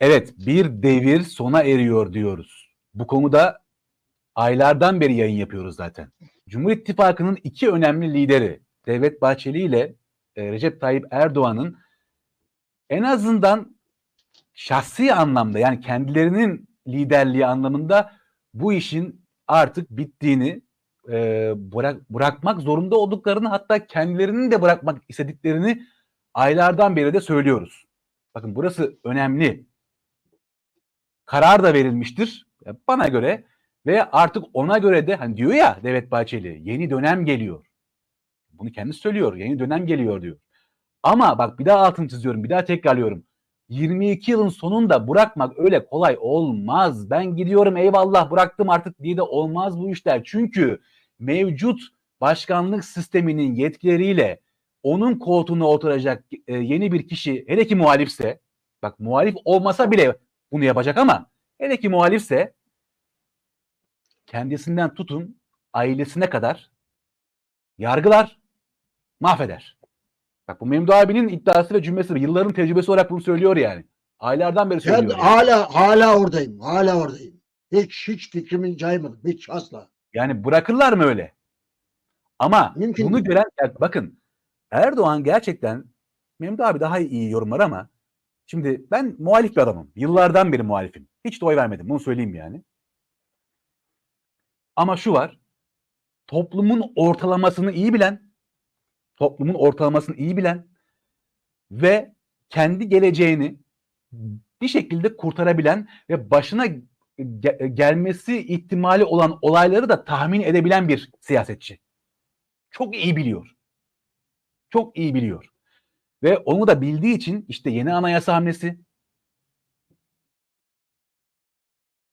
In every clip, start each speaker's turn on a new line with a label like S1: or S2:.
S1: Evet, bir devir sona eriyor diyoruz. Bu konuda aylardan beri yayın yapıyoruz zaten. Cumhur İttifakı'nın iki önemli lideri Devlet Bahçeli ile e, Recep Tayyip Erdoğan'ın en azından şahsi anlamda yani kendilerinin liderliği anlamında bu işin artık bittiğini e, bırak, bırakmak zorunda olduklarını hatta kendilerinin de bırakmak istediklerini aylardan beri de söylüyoruz. Bakın burası önemli. Karar da verilmiştir bana göre ve artık ona göre de hani diyor ya Devlet Bahçeli yeni dönem geliyor. Bunu kendisi söylüyor. Yeni dönem geliyor diyor. Ama bak bir daha altını çiziyorum. Bir daha tekrarlıyorum. 22 yılın sonunda bırakmak öyle kolay olmaz. Ben gidiyorum eyvallah bıraktım artık diye de olmaz bu işler. Çünkü mevcut başkanlık sisteminin yetkileriyle onun koltuğuna oturacak e, yeni bir kişi hele ki muhalifse bak muhalif olmasa bile bunu yapacak ama hele ki muhalifse kendisinden tutun ailesine kadar yargılar, mahveder. Bak bu Memdu abinin iddiası ve cümlesi yılların tecrübesi olarak bunu söylüyor yani. Aylardan beri
S2: Ben
S1: söylüyor. yani.
S2: hala hala oradayım. Hala oradayım. Hiç hiç fikrimi caymadım. Hiç asla.
S1: Yani bırakırlar mı öyle? Ama
S2: Mümkün
S1: bunu
S2: değil.
S1: gören bakın Erdoğan gerçekten Memdu abi daha iyi yorumlar ama şimdi ben muhalif bir adamım. Yıllardan beri muhalifim. Hiç de oy vermedim. Bunu söyleyeyim yani. Ama şu var. Toplumun ortalamasını iyi bilen, toplumun ortalamasını iyi bilen ve kendi geleceğini bir şekilde kurtarabilen ve başına ge- gelmesi ihtimali olan olayları da tahmin edebilen bir siyasetçi. Çok iyi biliyor. Çok iyi biliyor. Ve onu da bildiği için işte yeni anayasa hamlesi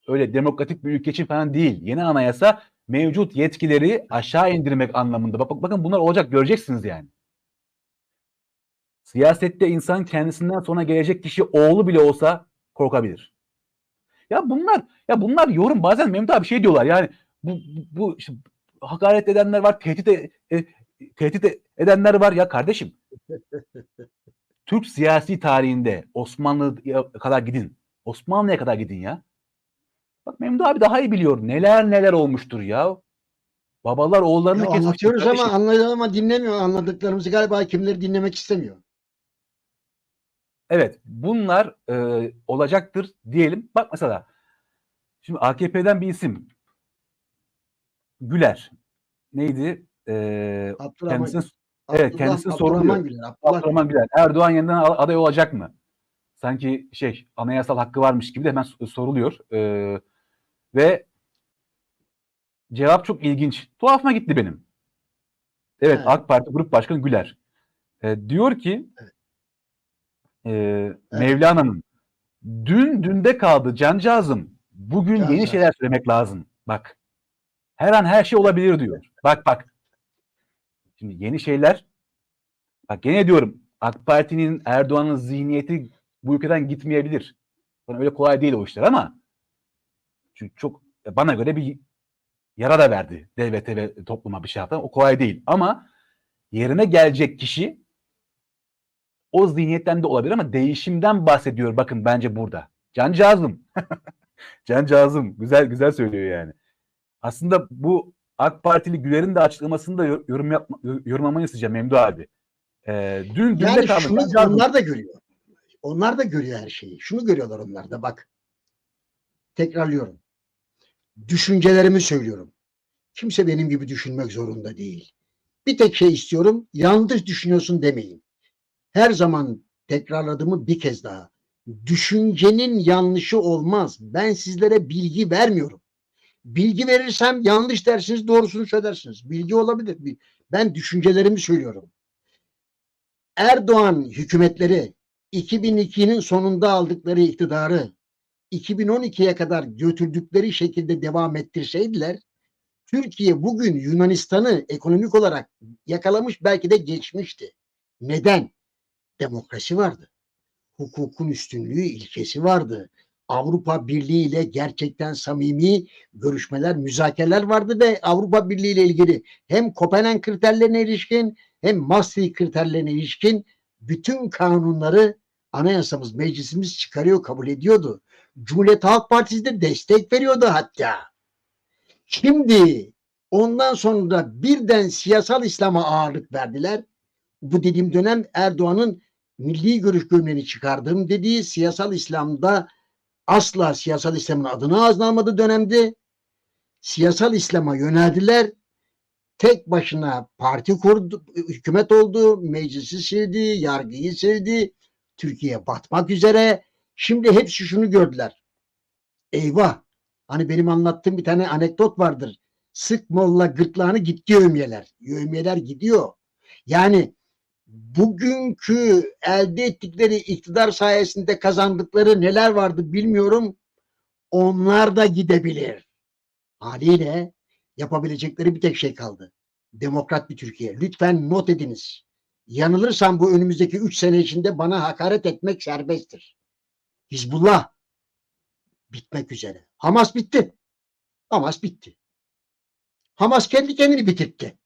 S1: öyle demokratik bir ülke için falan değil. Yeni anayasa mevcut yetkileri aşağı indirmek anlamında. Bak, bakın bunlar olacak göreceksiniz yani. Siyasette insan kendisinden sonra gelecek kişi oğlu bile olsa korkabilir. Ya bunlar ya bunlar yorum bazen Mehmet abi şey diyorlar yani bu bu, bu işte hakaret edenler var, tehdit e- e- tehdit edenler var ya kardeşim. Türk siyasi tarihinde Osmanlı'ya kadar gidin. Osmanlı'ya kadar gidin ya. Bak Memdu abi daha iyi biliyor. Neler neler olmuştur ya. Babalar oğullarını
S2: Ya
S1: kesmiş.
S2: anlatıyoruz ama anlıyor ama dinlemiyor. Anladıklarımızı galiba kimleri dinlemek istemiyor.
S1: Evet bunlar e, olacaktır diyelim. Bak mesela şimdi AKP'den bir isim Güler neydi? E,
S2: Abdurrahman,
S1: kendisine evet,
S2: Abdullah-
S1: kendisine soruluyor.
S2: Güler. Abdullah
S1: Abdurrahman Güler Erdoğan yeniden aday olacak mı? Sanki şey anayasal hakkı varmış gibi de hemen soruluyor. E, ve cevap çok ilginç. Tuhafıma gitti benim. Evet
S2: Evet.
S1: AK Parti Grup Başkanı Güler. E, diyor ki e, Mevlana'nın dün dünde kaldı cancağızım. Bugün yeni
S2: Cancağız.
S1: şeyler söylemek lazım. Bak. Her an her şey olabilir diyor. Bak bak. Şimdi yeni şeyler bak gene diyorum AK Parti'nin Erdoğan'ın zihniyeti bu ülkeden gitmeyebilir. Bana öyle kolay değil o işler ama çünkü çok bana göre bir yara da verdi devlete ve topluma bir şey yaptı. O kolay değil ama yerine gelecek kişi o zihniyetten de olabilir ama değişimden bahsediyor bakın bence burada. Cancağızım. Cancağızım. Güzel güzel söylüyor yani. Aslında bu AK Partili Güler'in de açıklamasını da yor- yorum yapma, yorumlamanı isteyeceğim Memdu abi. Ee, dün dün
S2: Yani şunu
S1: Cancağızım.
S2: onlar da görüyor. Onlar da görüyor her şeyi. Şunu görüyorlar onlar da bak. Tekrarlıyorum. Düşüncelerimi söylüyorum. Kimse benim gibi düşünmek zorunda değil. Bir tek şey istiyorum. Yanlış düşünüyorsun demeyin. Her zaman tekrarladığımı bir kez daha. Düşüncenin yanlışı olmaz. Ben sizlere bilgi vermiyorum. Bilgi verirsem yanlış dersiniz, doğrusunu söylersiniz. Bilgi olabilir. Ben düşüncelerimi söylüyorum. Erdoğan hükümetleri 2002'nin sonunda aldıkları iktidarı 2012'ye kadar götürdükleri şekilde devam ettirseydiler Türkiye bugün Yunanistan'ı ekonomik olarak yakalamış belki de geçmişti. Neden? Demokrasi vardı. Hukukun üstünlüğü ilkesi vardı. Avrupa Birliği ile gerçekten samimi görüşmeler, müzakereler vardı ve Avrupa Birliği ile ilgili hem Kopenhag kriterlerine ilişkin hem Maastricht kriterlerine ilişkin bütün kanunları anayasamız, meclisimiz çıkarıyor, kabul ediyordu. Cumhuriyet Halk Partisi de destek veriyordu hatta. Şimdi ondan sonra birden siyasal İslam'a ağırlık verdiler. Bu dediğim dönem Erdoğan'ın milli görüş gömleğini çıkardığım dediği siyasal İslam'da asla siyasal İslam'ın adını ağzına almadığı dönemde siyasal İslam'a yöneldiler. Tek başına parti kurdu, hükümet oldu, meclisi sildi, yargıyı sildi. Türkiye batmak üzere. Şimdi hepsi şunu gördüler. Eyvah! Hani benim anlattığım bir tane anekdot vardır. Sık molla gırtlağını gitti yövmiyeler. Yövmiyeler gidiyor. Yani bugünkü elde ettikleri iktidar sayesinde kazandıkları neler vardı bilmiyorum. Onlar da gidebilir. Haliyle yapabilecekleri bir tek şey kaldı. Demokrat bir Türkiye. Lütfen not ediniz. Yanılırsam bu önümüzdeki üç sene içinde bana hakaret etmek serbesttir. Hizbullah bitmek üzere. Hamas bitti. Hamas bitti. Hamas kendi kendini bitirtti.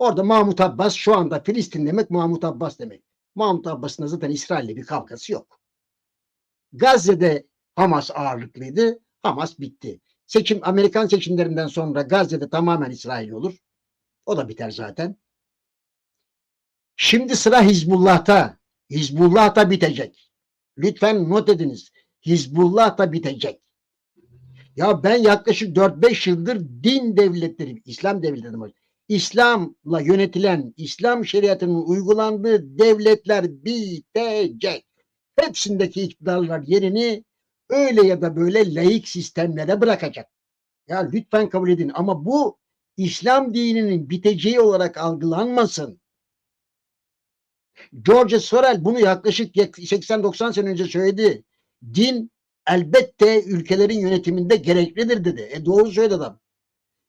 S2: Orada Mahmut Abbas şu anda Filistin demek Mahmut Abbas demek. Mahmut Abbas'ın zaten İsrail'le bir kavgası yok. Gazze'de Hamas ağırlıklıydı. Hamas bitti. Seçim Amerikan seçimlerinden sonra Gazze'de tamamen İsrail olur. O da biter zaten. Şimdi sıra Hizbullah'ta. Hizbullah bitecek. Lütfen not ediniz. Hizbullah bitecek. Ya ben yaklaşık 4-5 yıldır din devletleri, İslam devletleri, İslam'la yönetilen, İslam şeriatının uygulandığı devletler bitecek. Hepsindeki iktidarlar yerini öyle ya da böyle laik sistemlere bırakacak. Ya lütfen kabul edin ama bu İslam dininin biteceği olarak algılanmasın. George Sorel bunu yaklaşık 80-90 sene önce söyledi. Din elbette ülkelerin yönetiminde gereklidir dedi. E doğru söyledi adam.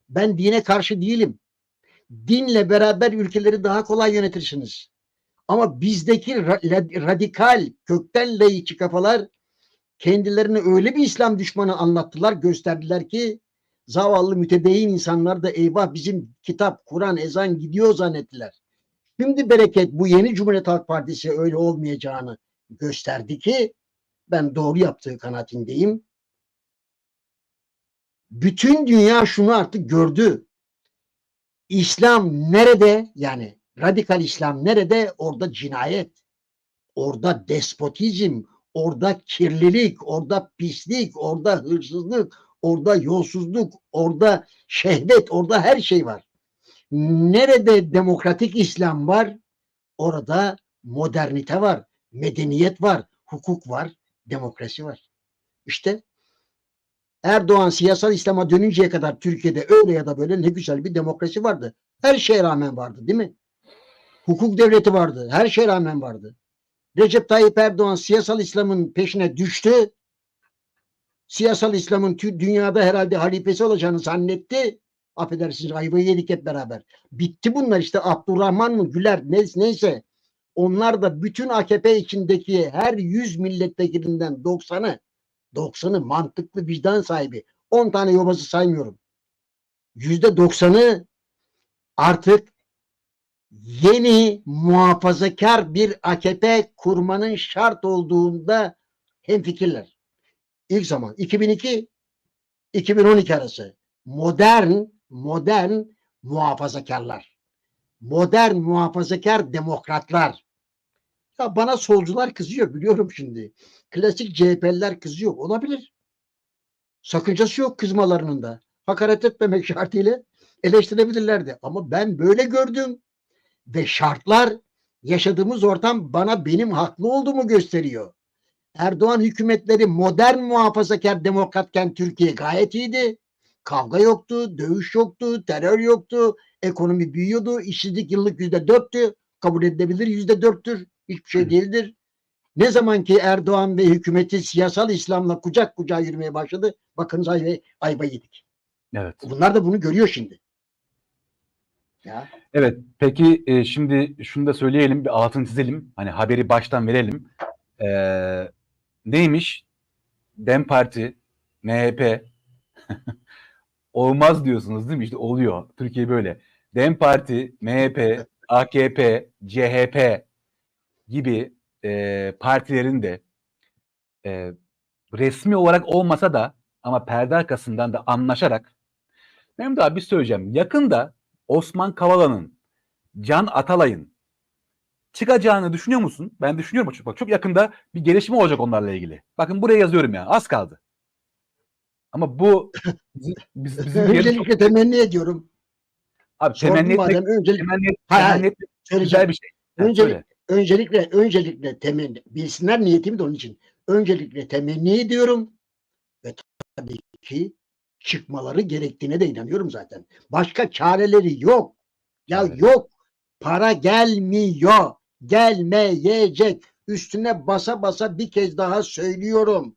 S2: Ben dine karşı değilim. Dinle beraber ülkeleri daha kolay yönetirsiniz. Ama bizdeki ra- radikal, kökten layıkçı kafalar kendilerini öyle bir İslam düşmanı anlattılar, gösterdiler ki zavallı mütedeyyin insanlar da eyvah bizim kitap, Kur'an, ezan gidiyor zannettiler. Şimdi bereket bu yeni Cumhuriyet Halk Partisi öyle olmayacağını gösterdi ki ben doğru yaptığı kanaatindeyim. Bütün dünya şunu artık gördü. İslam nerede yani radikal İslam nerede orada cinayet, orada despotizm, orada kirlilik, orada pislik, orada hırsızlık, orada yolsuzluk, orada şehvet, orada her şey var. Nerede demokratik İslam var? Orada modernite var, medeniyet var, hukuk var, demokrasi var. İşte Erdoğan siyasal İslam'a dönünceye kadar Türkiye'de öyle ya da böyle ne güzel bir demokrasi vardı. Her şeye rağmen vardı değil mi? Hukuk devleti vardı. Her şeye rağmen vardı. Recep Tayyip Erdoğan siyasal İslam'ın peşine düştü. Siyasal İslam'ın dünyada herhalde halifesi olacağını zannetti. Affedersiniz ayvayı yedik hep beraber. Bitti bunlar işte Abdurrahman mı Güler neyse, neyse. Onlar da bütün AKP içindeki her 100 milletvekilinden 90'ı 90'ı mantıklı vicdan sahibi. 10 tane yobazı saymıyorum. %90'ı artık yeni muhafazakar bir AKP kurmanın şart olduğunda hemfikirler. İlk zaman 2002 2012 arası modern modern muhafazakarlar. Modern muhafazakar demokratlar. Ya bana solcular kızıyor biliyorum şimdi. Klasik CHP'liler kızıyor. Olabilir. Sakıncası yok kızmalarının da. Hakaret etmemek şartıyla eleştirebilirlerdi. Ama ben böyle gördüm. Ve şartlar yaşadığımız ortam bana benim haklı olduğumu gösteriyor. Erdoğan hükümetleri modern muhafazakar demokratken Türkiye gayet iyiydi. Kavga yoktu, dövüş yoktu, terör yoktu, ekonomi büyüyordu, işsizlik yıllık yüzde dörttü, kabul edilebilir yüzde dörttür, hiçbir şey değildir. Ne zaman ki Erdoğan ve hükümeti siyasal İslam'la kucak kucağa yürümeye başladı, bakınız ayva, ayva yedik.
S1: Evet.
S2: Bunlar da bunu görüyor şimdi. Ya.
S1: Evet. Peki e, şimdi şunu da söyleyelim, bir altını çizelim. Hani haberi baştan verelim. Ee, neymiş? Dem Parti, MHP olmaz diyorsunuz değil mi? İşte oluyor. Türkiye böyle. Dem Parti, MHP, AKP, CHP gibi e, partilerin de e, resmi olarak olmasa da ama perde arkasından da anlaşarak Mehmet abi bir söyleyeceğim. Yakında Osman Kavala'nın, Can Atalay'ın çıkacağını düşünüyor musun? Ben düşünüyorum. Bak çok yakında bir gelişme olacak onlarla ilgili. Bakın buraya yazıyorum ya. Az kaldı. Ama bu bizim, biz- bizim yerimiz çok-
S2: Öncelikle temenni ediyorum.
S1: abi
S2: Sordum
S1: temenni etmek,
S2: madem öncelik
S1: temenni, temenni etmek güzel bir şey.
S2: Öncelik-
S1: söyle.
S2: Öncelikle öncelikle temenni bilsinler niyetimi de onun için. Öncelikle temenni ediyorum ve tabii ki çıkmaları gerektiğine de inanıyorum zaten. Başka çareleri yok. Ya
S1: Evet.
S2: yok. Para gelmiyor. Gelmeyecek. Üstüne basa basa bir kez daha söylüyorum.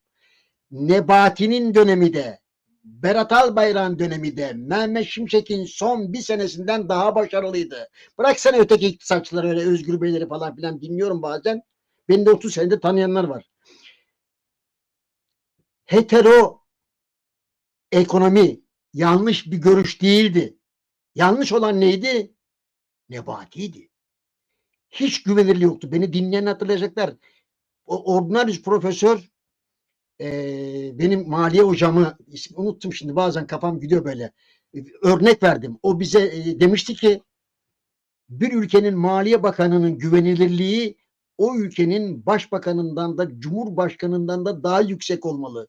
S2: Nebati'nin dönemi de Berat Albayrak'ın dönemi de Mehmet Şimşek'in son bir senesinden daha başarılıydı. Bıraksana öteki iktisatçıları öyle Özgür Beyleri falan filan dinliyorum bazen. Beni de 30 senedir tanıyanlar var. Hetero ekonomi yanlış bir görüş değildi. Yanlış olan neydi? Nebati'ydi. Hiç güvenirliği yoktu. Beni dinleyen hatırlayacaklar. O ordinarius profesör eee, benim maliye hocamı unuttum şimdi bazen kafam gidiyor böyle. E, Örnek verdim. O bize e, demişti ki bir ülkenin maliye bakanının güvenilirliği o ülkenin başbakanından da cumhurbaşkanından da daha yüksek olmalı.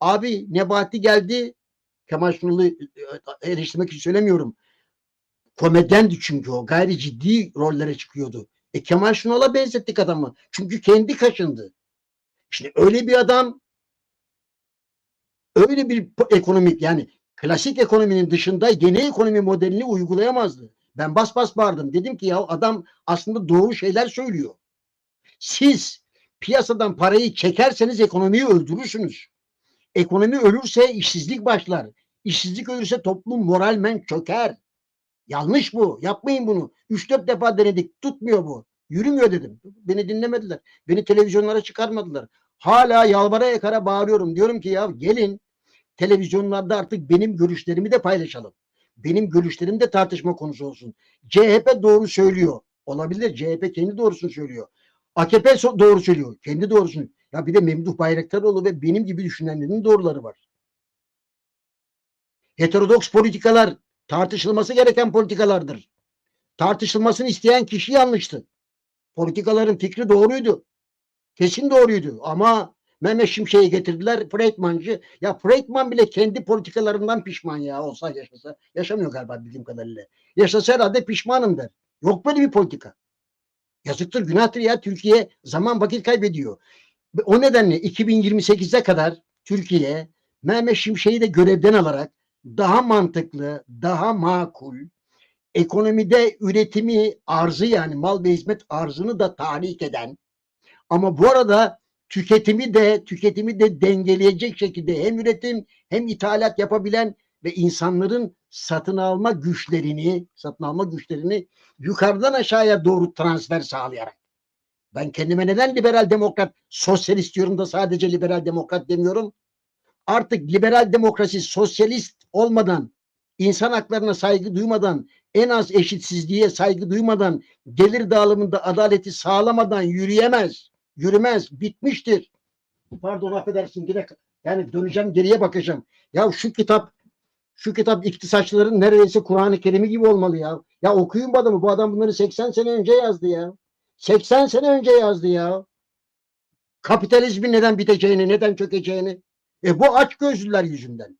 S2: Abi Nebati geldi. Kemal Sunal'ı e, eleştirmek için söylemiyorum. Komedyendi çünkü o. Gayri ciddi rollere çıkıyordu. E Kemal Sunal'a benzettik adamı. Çünkü kendi kaşındı. Şimdi öyle bir adam öyle bir ekonomik yani klasik ekonominin dışında yeni ekonomi modelini uygulayamazdı. Ben bas bas bağırdım. Dedim ki ya adam aslında doğru şeyler söylüyor. Siz piyasadan parayı çekerseniz ekonomiyi öldürürsünüz. Ekonomi ölürse işsizlik başlar. İşsizlik ölürse toplum moralmen çöker. Yanlış bu. Yapmayın bunu. 3-4 defa denedik. Tutmuyor bu. Yürümüyor dedim. Beni dinlemediler. Beni televizyonlara çıkarmadılar. Hala yalvara yakara bağırıyorum. Diyorum ki ya gelin televizyonlarda artık benim görüşlerimi de paylaşalım. Benim görüşlerim de tartışma konusu olsun. CHP doğru söylüyor. Olabilir. CHP kendi doğrusunu söylüyor. AKP doğru söylüyor. Kendi doğrusunu. Ya bir de Memduh Bayraktaroğlu ve benim gibi düşünenlerin doğruları var. Heterodoks politikalar tartışılması gereken politikalardır. Tartışılmasını isteyen kişi yanlıştı. Politikaların fikri doğruydu. Kesin doğruydu ama Mehmet Şimşek'i getirdiler Freitmancı. Ya Freitman bile kendi politikalarından pişman ya olsa yaşasa. Yaşamıyor galiba bildiğim kadarıyla. Yaşasa herhalde pişmanım der. Yok böyle bir politika. Yazıktır günahtır ya Türkiye zaman vakit kaybediyor. O nedenle 2028'e kadar Türkiye Mehmet Şimşek'i de görevden alarak daha mantıklı, daha makul, ekonomide üretimi arzı yani mal ve hizmet arzını da tahrik eden ama bu arada tüketimi de tüketimi de dengeleyecek şekilde hem üretim hem ithalat yapabilen ve insanların satın alma güçlerini satın alma güçlerini yukarıdan aşağıya doğru transfer sağlayarak ben kendime neden liberal demokrat sosyalist diyorum da sadece liberal demokrat demiyorum. Artık liberal demokrasi sosyalist olmadan insan haklarına saygı duymadan en az eşitsizliğe saygı duymadan gelir dağılımında adaleti sağlamadan yürüyemez. Yürümez. Bitmiştir. Pardon affedersin yine yani döneceğim geriye bakacağım. Ya şu kitap şu kitap iktisatçıların neredeyse Kur'an-ı Kerim'i gibi olmalı ya. Ya okuyun bu adamı. Bu adam bunları 80 sene önce yazdı ya. 80 sene önce yazdı ya. Kapitalizmin neden biteceğini, neden çökeceğini. E bu aç gözlüler yüzünden.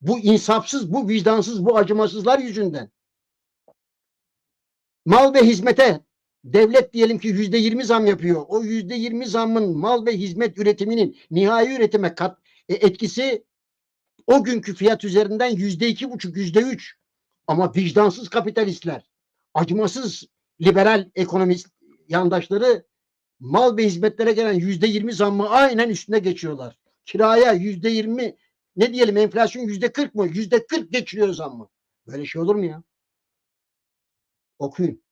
S2: Bu insafsız, bu vicdansız, bu acımasızlar yüzünden. Mal ve hizmete devlet diyelim ki yüzde yirmi zam yapıyor. O yüzde yirmi zammın mal ve hizmet üretiminin nihai üretime kat e, etkisi o günkü fiyat üzerinden yüzde iki buçuk, yüzde üç. Ama vicdansız kapitalistler, acımasız liberal ekonomist yandaşları mal ve hizmetlere gelen yüzde yirmi zammı aynen üstüne geçiyorlar. Kiraya yüzde yirmi ne diyelim enflasyon yüzde kırk mı? Yüzde kırk geçiriyor zammı. Böyle şey olur mu ya? Okuyun.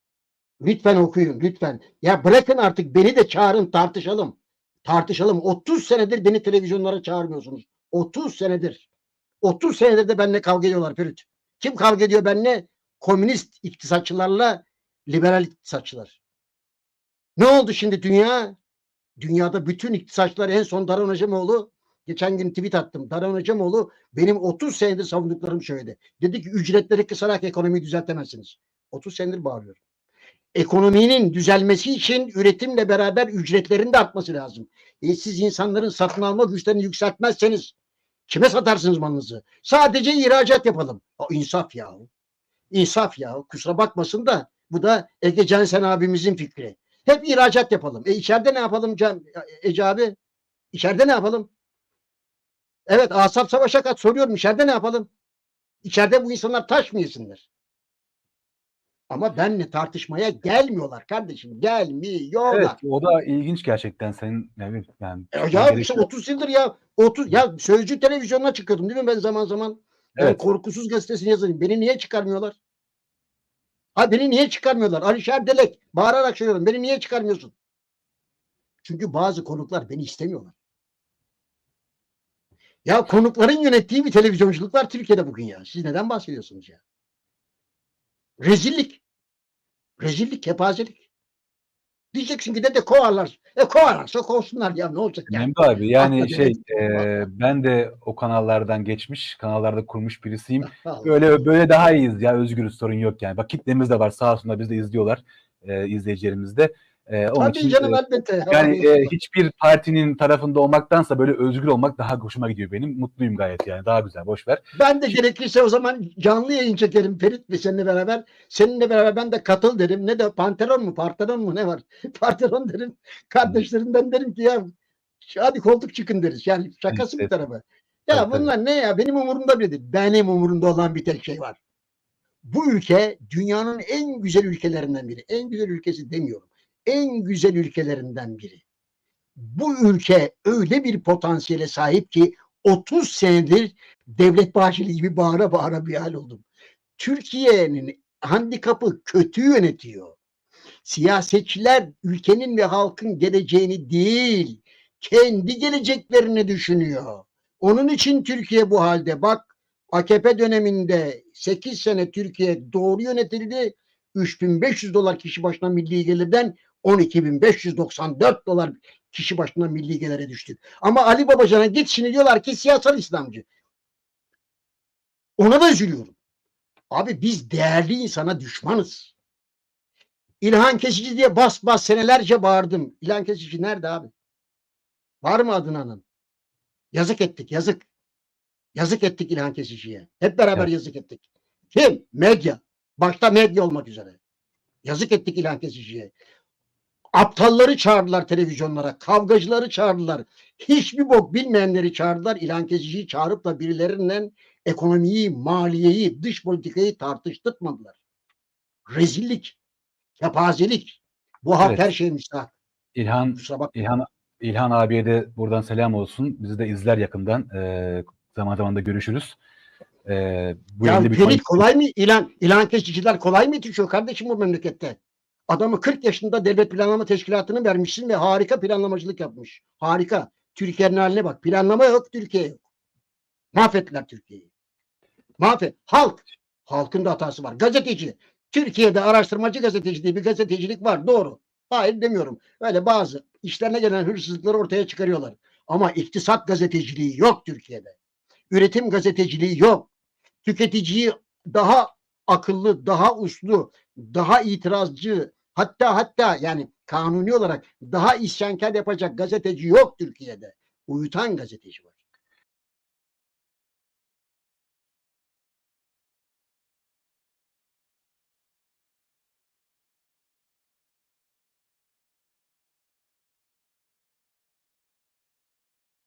S2: Lütfen okuyun lütfen. Ya bırakın artık beni de çağırın tartışalım. Tartışalım. 30 senedir beni televizyonlara çağırmıyorsunuz. 30 senedir. 30 senedir de benimle kavga ediyorlar Ferit. Kim kavga ediyor benimle? Komünist iktisatçılarla liberal iktisatçılar. Ne oldu şimdi dünya? Dünyada bütün iktisatçılar en son Daron Acemoğlu geçen gün tweet attım. Daron Acemoğlu benim 30 senedir savunduklarım söyledi. Dedi ki ücretleri kısarak ekonomiyi düzeltemezsiniz. 30 senedir bağırıyorum. Ekonominin düzelmesi için üretimle beraber ücretlerin de artması lazım. E siz insanların satın alma güçlerini yükseltmezseniz kime satarsınız malınızı? Sadece ihracat yapalım. O insaf ya. İnsaf ya. Kusura bakmasın da bu da Ege Cansen abimizin fikri. Hep ihracat yapalım. E içeride ne yapalım Can, Ece abi? İçeride ne yapalım? Evet Asap Savaş'a kat soruyorum. İçeride ne yapalım? İçeride bu insanlar taş mı yesinler? Ama benle tartışmaya gelmiyorlar kardeşim. Gelmiyorlar.
S1: Evet o da ilginç gerçekten senin yani, yani
S2: E Ya işte
S1: yok.
S2: 30 yıldır ya 30 ya Sözcü televizyonuna çıkıyordum değil mi ben zaman zaman? Ben
S1: Evet.
S2: korkusuz gazetesini yazayım. Beni niye çıkarmıyorlar? Ha beni niye çıkarmıyorlar? Alişer Delek bağırarak söylüyorum. Beni niye çıkarmıyorsun? Çünkü bazı konuklar beni istemiyorlar. Ya konukların yönettiği bir televizyonculuk var Türkiye'de bugün ya. Siz neden bahsediyorsunuz ya? Rezillik. Rezillik, kepazelik. Diyeceksin ki de de kovarlar. E kovarlarsa kovsunlar ya ne olacak ya?
S1: Memdu abi yani
S2: Hakikaten
S1: şey e, ben de o kanallardan geçmiş kanallarda kurmuş birisiyim. Böyle böyle daha iyiyiz ya özgürüz sorun yok yani. Bak kitlemiz de var sağ olsunlar biz de izliyorlar e, izleyicilerimiz de. E, onun
S2: Tabii
S1: için
S2: canım
S1: e,
S2: elbette.
S1: yani e, hiçbir partinin tarafında olmaktansa böyle özgür olmak daha hoşuma gidiyor benim. Mutluyum gayet yani daha güzel boş ver.
S2: Ben de gerekirse o zaman canlı yayın çekerim Ferit ve seninle beraber. Seninle beraber ben de katıl derim. Ne de Panteron mu Partenon mu ne var? Partenon derim. Kardeşlerimden derim ki ya hadi koltuk çıkın deriz. Yani şakası bir
S1: Evet.
S2: tarafa. Ya
S1: tabii.
S2: bunlar ne ya? Benim umurumda bile değil. Benim umurumda olan bir tek şey var. Bu ülke dünyanın en güzel ülkelerinden biri. En güzel ülkesi demiyorum. En güzel ülkelerinden biri. Bu ülke öyle bir potansiyele sahip ki 30 senedir Devlet Bahçeli gibi bağıra bağıra bir hal oldum. Türkiye'nin handikapı kötü yönetiyor. Siyasetçiler ülkenin ve halkın geleceğini değil, kendi geleceklerini düşünüyor. Onun için Türkiye bu halde. Bak AKP döneminde 8 sene Türkiye doğru yönetildi. 3500 dolar kişi başına milli gelirden 12.594 dolar kişi başına milli gelire düştük. Ama Ali Babacan'a git şimdi diyorlar ki siyasal İslamcı. Ona da üzülüyorum. Abi biz değerli insana düşmanız. İlhan Kesici diye bas bas senelerce bağırdım. İlhan Kesici nerede abi? Var mı adını? Yazık ettik yazık. Yazık ettik İlhan Kesici'ye. Hep beraber
S1: Evet.
S2: yazık ettik. Kim? Medya. Başta medya olmak üzere. Yazık ettik İlhan Kesici'ye. Aptalları çağırdılar televizyonlara. Kavgacıları çağırdılar. Hiçbir bok bilmeyenleri çağırdılar. İlhan Kesici'yi çağırıp da birilerinden ekonomiyi, maliyeyi, dış politikayı tartıştırmadılar. Rezillik, kepazelik. Bu halk
S1: Evet.
S2: her şeye müstahak.
S1: İlhan. İlhan İlhan abiye de buradan selam olsun. Bizi de izler yakından. E, zaman zaman da görüşürüz. E, bu
S2: Ya
S1: bir
S2: kolay mı? İlan, ilan kesiciler kolay mı yetişiyor kardeşim bu memlekette? Adamı 40 yaşında devlet planlama teşkilatını vermişsin ve harika planlamacılık yapmış. Harika. Türkiye'nin haline bak. Planlama yok, Türkiye yok. Mahvettiler Türkiye'yi. Mahvet. Halk. Halkın da hatası var. Gazeteci. Türkiye'de araştırmacı gazeteci diye bir gazetecilik var. Doğru. Hayır demiyorum. Öyle bazı işlerine gelen hırsızlıkları ortaya çıkarıyorlar. Ama iktisat gazeteciliği yok Türkiye'de. Üretim gazeteciliği yok. Tüketiciyi daha akıllı, daha uslu, daha itirazcı, hatta hatta yani kanuni olarak daha isyankar yapacak gazeteci yok Türkiye'de. Uyutan gazeteci var.